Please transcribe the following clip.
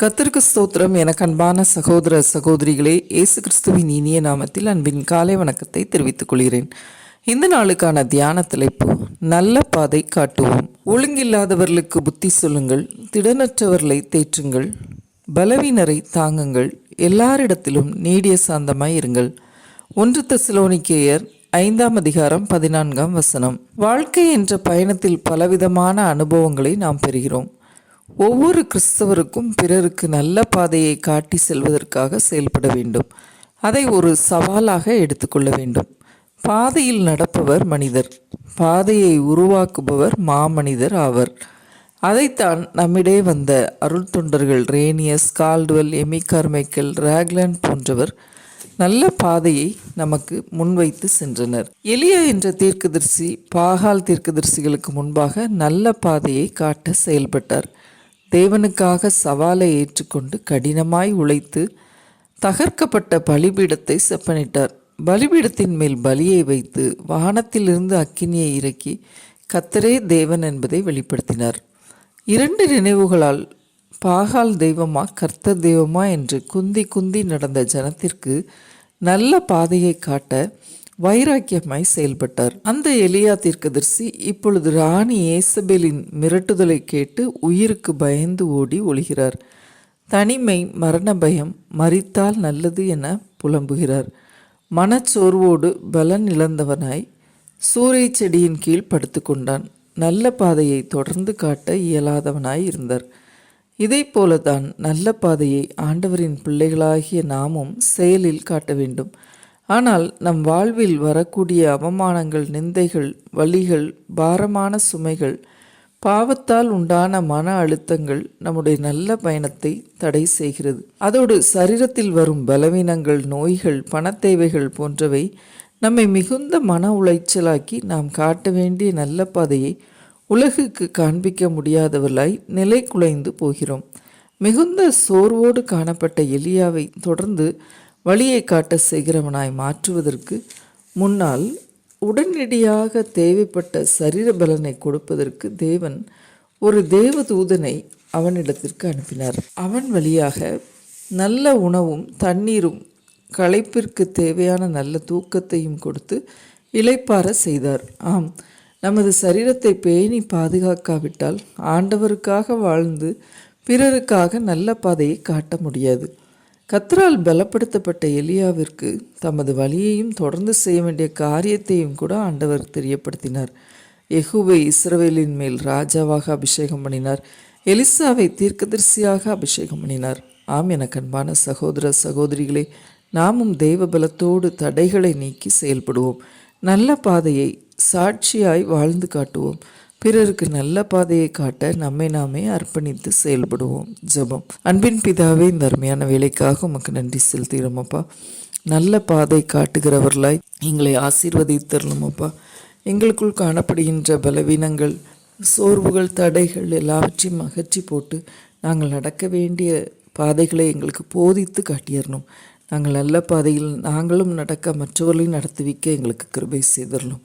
கத்திற்கு ஸ்தோத்திரம். எனக்கு அன்பான சகோதர சகோதரிகளே இயேசு கிறிஸ்துவின் இனிய நாமத்தில் அன்பின் காலை வணக்கத்தை தெரிவித்துக் கொள்கிறேன். இந்த நாளுக்கான தியான தலைப்பு நல்ல பாதை காட்டுவோம். ஒழுங்கில்லாதவர்களுக்கு புத்தி சொல்லுங்கள் திடனற்றவர்களை தேற்றுங்கள் பலவீனரை தாங்குங்கள் எல்லாரிடத்திலும் நீடிய சாந்தமாய் இருங்கள். ஒன்று தசிலோனிக்கேயர் ஐந்தாம் அதிகாரம் பதினான்காம் வசனம். வாழ்க்கை என்ற பயணத்தில் பலவிதமான அனுபவங்களை நாம் பெறுகிறோம். ஒவ்வொரு கிறிஸ்தவருக்கும் பிறருக்கு நல்ல பாதையை காட்டி செல்வதற்காக செயல்பட வேண்டும். அதை ஒரு சவாலாக எடுத்துக்கொள்ள வேண்டும். பாதையில் நடப்பவர் மனிதர். பாதையை உருவாக்குபவர் மாமனிதர் ஆவர். அதைத்தான் நம்மிடையே வந்த அருள் தொண்டர்கள் Rhenius Caldwell Amy Carmichael Ragland போன்றவர் நல்ல பாதையை நமக்கு முன்வைத்து சென்றனர். எளிய என்ற தீர்க்கதரிசி பாகால் தீர்க்கதரிசிகளுக்கு முன்பாக நல்ல பாதையை காட்ட செயல்பட்டார். தேவனுக்காக சவாலை ஏற்றுக்கொண்டு கடினமாய் உழைத்து தகர்க்கப்பட்ட பலிபீடத்தை செப்பனிட்டார். பலிபீடத்தின் மேல் பலியை வைத்து வானத்திலிருந்து அக்கினியை இறக்கி கத்தரே தேவன் என்பதை வெளிப்படுத்தினார். இரண்டு நினைவுகளால் பாகால் தெய்வமா கர்த்தர் தெய்வமா என்று குந்தி குந்தி நடந்த ஜனத்திற்கு நல்ல பாதையை காட்ட வைராக்கியமாய் செயல்பட்டார். அந்த எலியா தீர்க்கதரிசி இப்பொழுது ராணி ஏசபேலின் மிரட்டுதலை கேட்டு உயிருக்கு பயந்து ஓடி ஒளிகிறார். தனிமை மரண பயம் மறித்தால் நல்லது என புலம்புகிறார். மனச்சோர்வோடு பலன் இழந்தவனாய் சூறை செடியின் கீழ் படுத்துக்கொண்டான் நல்ல பாதையை தொடர்ந்து காட்ட இயலாதவனாய் இருந்தார். இதை போலதான் நல்ல பாதையை ஆண்டவரின் பிள்ளைகளாகிய நாமும் செயலில் காட்ட வேண்டும். ஆனால் நம் வாழ்வில் வரக்கூடிய அவமானங்கள் நிந்தைகள் வலிகள் பாரமான சுமைகள் பாவத்தால் உண்டான மன அழுத்தங்கள் நம்முடைய நல்ல பயணத்தை தடை செய்கிறது. அதோடு சரீரத்தில் வரும் பலவீனங்கள் நோய்கள் பணத்தேவைகள் போன்றவை நம்மை மிகுந்த மன உளைச்சலாக்கி நாம் காட்ட வேண்டிய நல்ல பாதையை உலகுக்கு காண்பிக்க முடியாதவர்களாய் நிலை குலைந்து போகிறோம். மிகுந்த சோர்வோடு காணப்பட்ட எலியாவை தொடர்ந்து வழியை காட்ட செய்கிறவனாய் மாற்றுவதற்கு முன்னால் உடனடியாக தேவைப்பட்ட சரீர பலனை கொடுப்பதற்கு தேவன் ஒரு தேவதூதனை அவனிடத்திற்கு அனுப்பினார். அவன் வழியாக நல்ல உணவும் தண்ணீரும் களைப்பிற்கு தேவையான நல்ல தூக்கத்தையும் கொடுத்து இளைப்பார செய்தார். ஆம் நமது சரீரத்தை பேணி பாதுகாக்காவிட்டால் ஆண்டவருக்காக வாழ்ந்து பிறருக்காக நல்ல பாதையை காட்ட முடியாது. கத்ரால் பலப்படுத்தப்பட்ட எலியாவிற்கு தமது வழியையும் தொடர்ந்து செய்ய வேண்டிய காரியத்தையும் கூட ஆண்டவர் தெரியப்படுத்தினார். எகுவை இஸ்ரவேலின் மேல் ராஜாவாக அபிஷேகம் பண்ணினார். எலிசாவை தீர்க்கதரிசியாக அபிஷேகம் பண்ணினார். ஆம் என கண்பான சகோதர சகோதரிகளே நாமும் தெய்வ பலத்தோடு தடைகளை நீக்கி செயல்படுவோம். நல்ல பாதையை சாட்சியாய் வாழ்ந்து காட்டுவோம். பிறருக்கு நல்ல பாதையை காட்ட நம்மை நாமே அர்ப்பணித்து செயல்படுவோம். ஜெபம். அன்பின் பிதாவே இந்த அருமையான வேலைக்காக உமக்கு நன்றி செலுத்துகிறோமப்பா நல்ல பாதை காட்டுகிறவர்களாய் எங்களை ஆசீர்வதித்தரணுமப்பா எங்களுக்குள் காணப்படுகின்ற பலவீனங்கள் சோர்வுகள் தடைகள் எல்லாவற்றையும் அகற்றி போட்டு நாங்கள் நடக்க வேண்டிய பாதைகளை எங்களுக்கு போதித்து காட்டியறணும் நாங்கள் நல்ல பாதையில் நாங்களும் நடக்க மற்றவர்களையும் நடத்துவிக்க எங்களுக்கு கிருபை செய்திடணும்